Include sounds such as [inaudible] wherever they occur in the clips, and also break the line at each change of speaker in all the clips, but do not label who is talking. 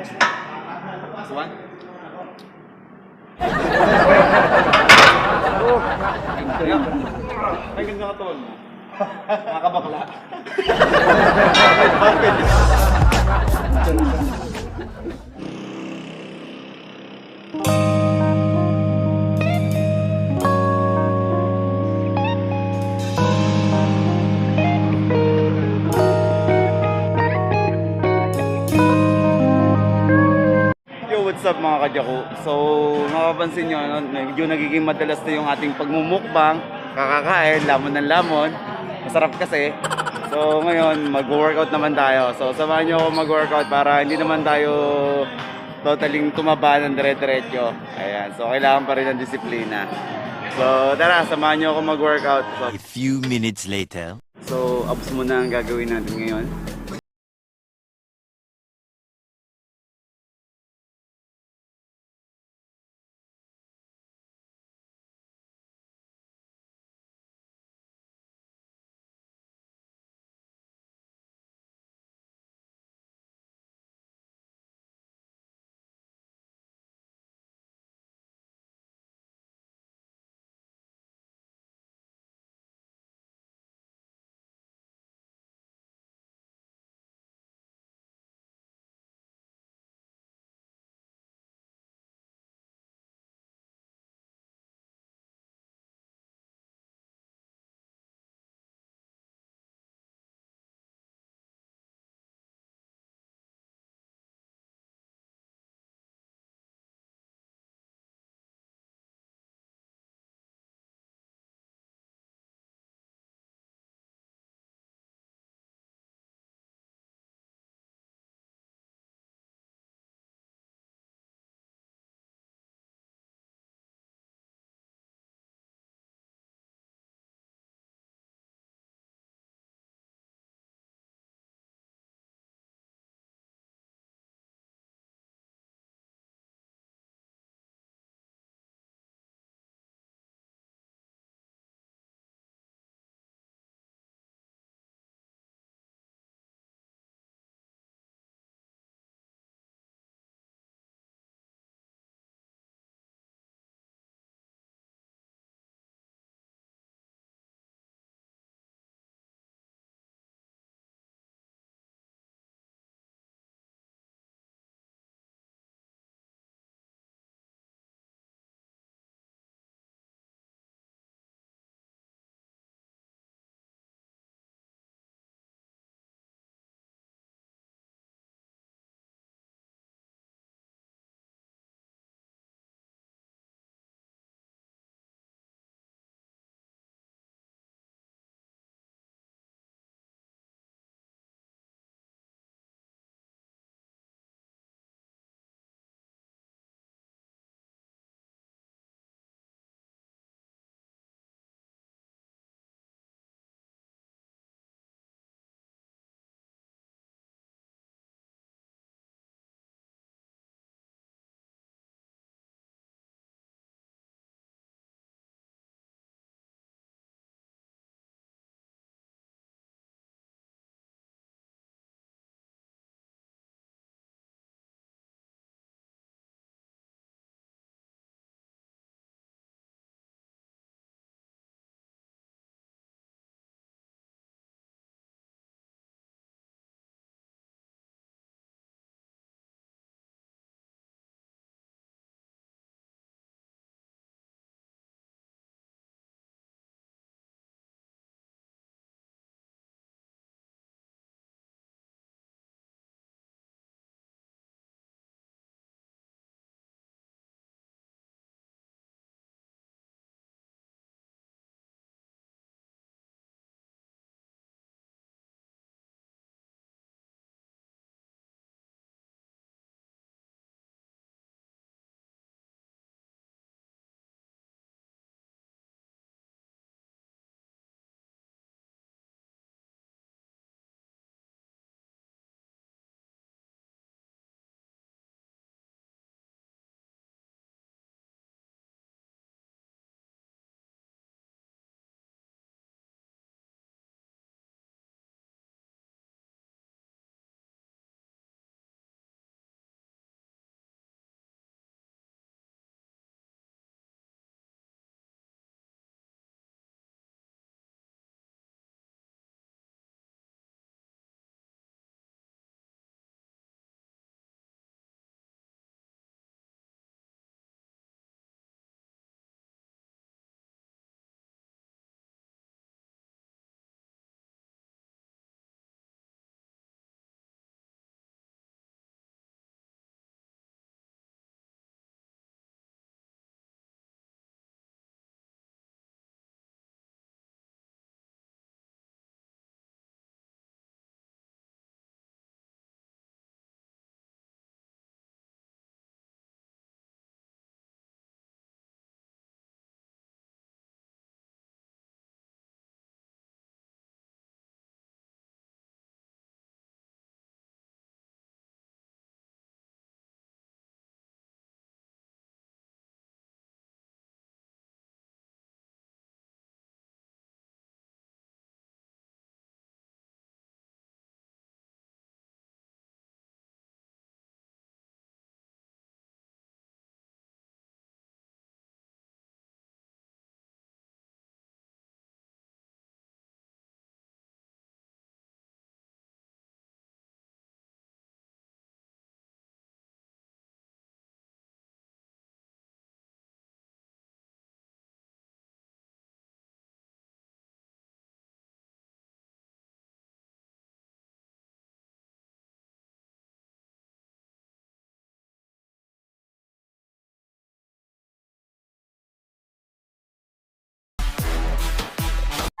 One? Ay, ganda ka tol. Nakakabakla. Yo, [laughs] what's up mga kadyako? So, makapansin nyo, ano, medyo nagiging madalas na yung ating pagmumukbang, kakakain, lamon ng lamon. Masarap kasi. So, ngayon, mag-workout naman tayo. So, samahan nyo ako mag-workout para hindi naman tayo totaling tumaba ng dire-diretso. Ayan, so kailangan pa rin ng disiplina. So, tara, samahan nyo ako mag-workout. So,
A few minutes later.
so abs muna ang gagawin natin ngayon.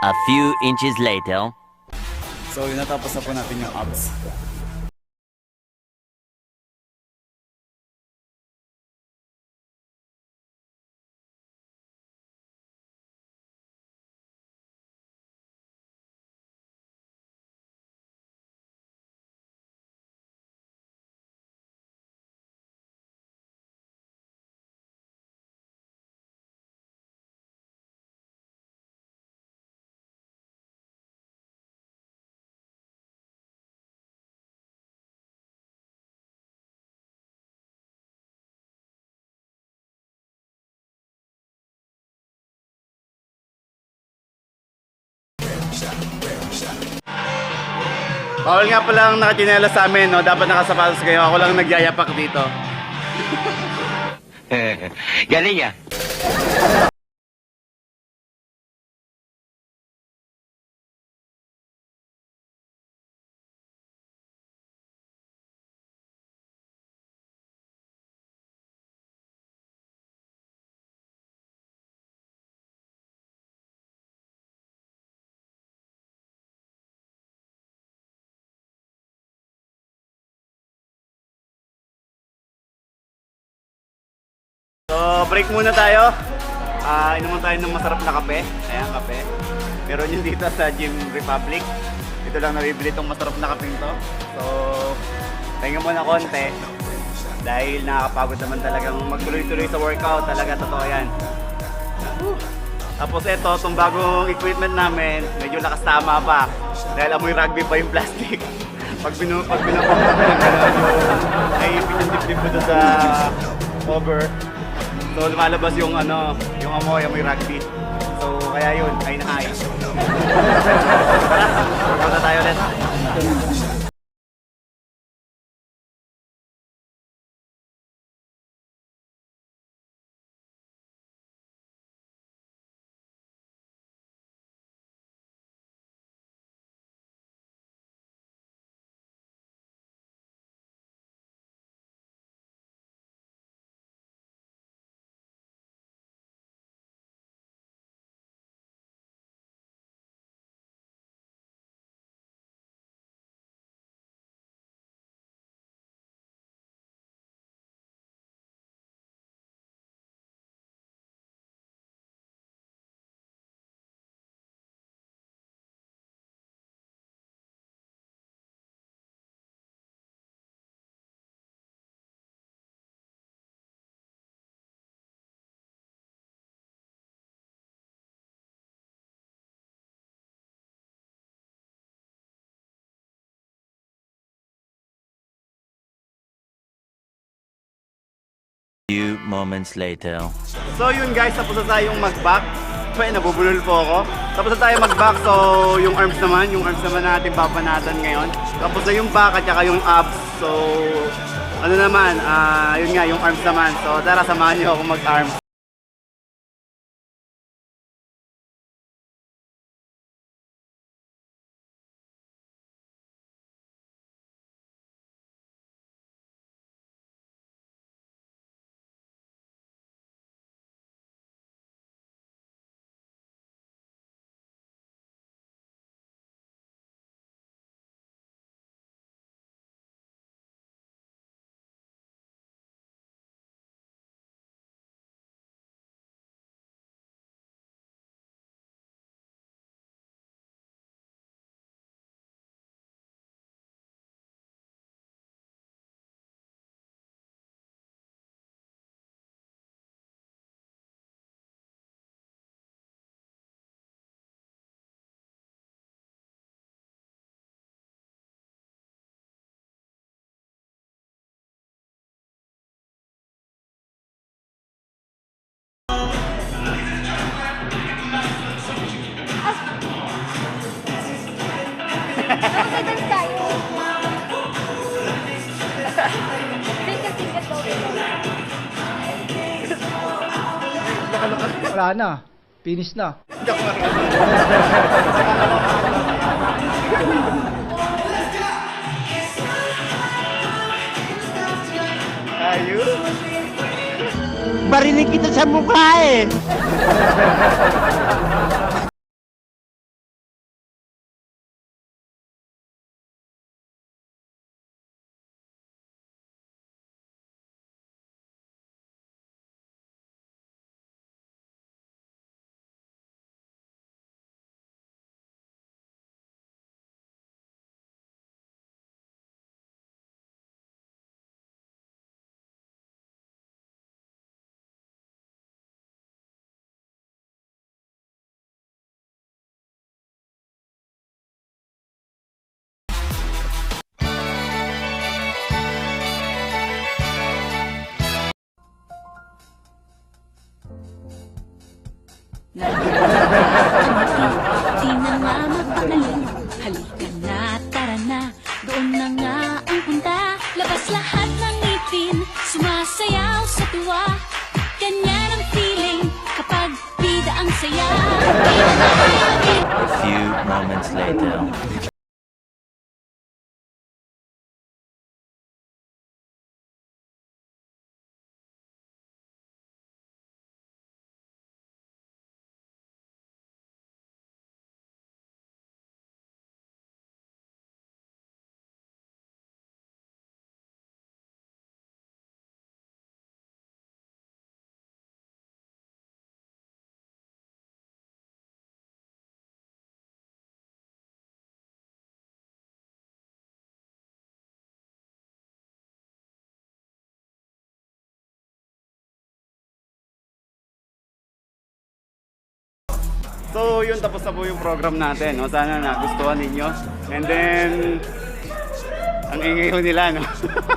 A few inches later.
So, yun natapos na po natin yung abs. Bawal nga palang nakatinela sa amin, no? Dapat nakasapatos kayo. Ako lang nagyayapak dito. [laughs]
Galing ah.
Break muna tayo. Ah, inuman tayo ng masarap na kape. Ayan, kape. Meron yun dito sa Gym Republic. Ito lang nabibili itong masarap na kapeng to. So, pahinga muna konti. Dahil nakakapagod naman talagang magtuloy-tuloy sa workout. Talaga totoo yan. Tapos ito, itong bagong equipment namin, medyo lakas tama pa. Dahil amoy rugby pa yung plastic. pag binu pag naipit yung dibdib ko sa cover. So lumalabas yung ano, yung amoy, amoy rugby. So kaya yun, ay na ay. Tara, [laughs] punta tayo ulit.
Few moments later.
So yun guys, tapos na tayong mag-back. Pwede, nabubulol po ako. Tapos na tayo mag-back, so yung arms naman, yung arms naman natin papanatan ngayon. Tapos na yung back at saka yung abs. So, ano naman, ah yun nga, yung arms naman. So tara, samahan niyo ako mag-arms.
Wala na. Finish na.
Ayun.
Barinig kita sa mukha eh.
Di na nga magpakaling Halika na, tara na. Doon na nga ang punta Labas lahat ng ngipin Sumasayaw sa tuwa. Ganyan ang feeling Kapag bida ang saya.
A few moments later.
So, yun, tapos na po yung program natin. No? Sana nagustuhan ninyo. And then, ang ingay nila, no?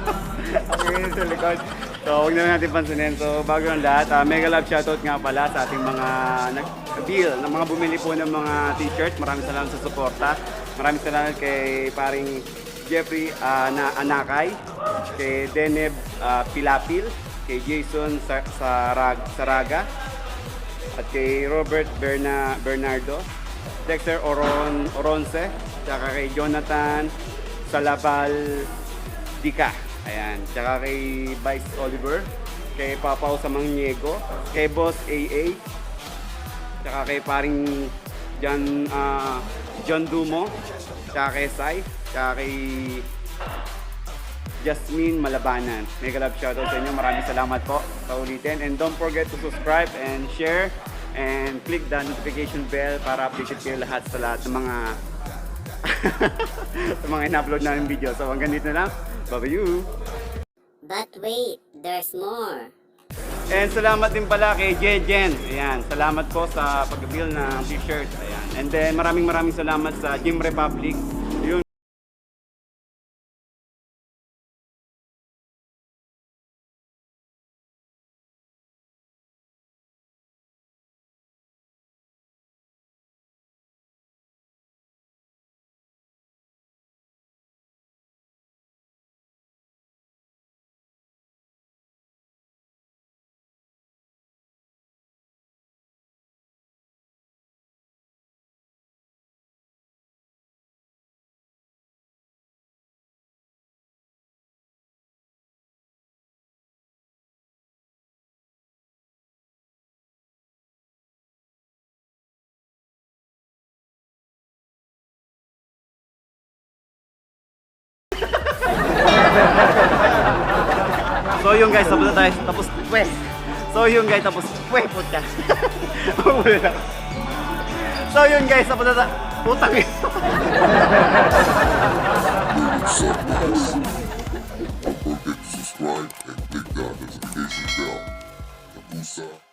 [laughs] ang ingay sa likod. So, huwag na natin pansinin. So, bago ang lahat, ah, mega love shoutout nga pala sa ating mga nag-deal, na mga bumili po ng mga t-shirt. Maraming salamat sa suporta. Maraming salamat kay paring Jeffrey ah, na Anakay, kay Deneb ah, Pilapil, kay Jason Sa- Sarag- Saraga, at kay Robert Berna, Bernardo, Dexter Oron, Oronce, tsaka kay Jonathan Salabal Dica. Ayan, tsaka kay Vice Oliver, kay Papaw Samangniego, kay Boss AA, tsaka kay paring John, ah, John Dumo, tsaka kay Sai, tsaka kay Jasmine Malabanan. Mega love shoutout sa inyo. Maraming salamat po sa ulitin. And don't forget to subscribe and share and click the notification bell para updated kayo lahat sa lahat ng mga [laughs] sa mga in-upload namin video. So hanggang dito na lang. Bye-bye!
But wait, there's more.
And salamat din pala kay Jejen. Ayan, salamat po sa pag-bill ng t-shirt. Ayan. And then maraming maraming salamat sa Gym Republic. Yun guys, tapos na tayo. Tapos, pwes. So yun guys, tapos, pwes, puta. [laughs] So yun guys, tapos na tayo. Putang ina.
subscribe and click the notification bell. Yabusa.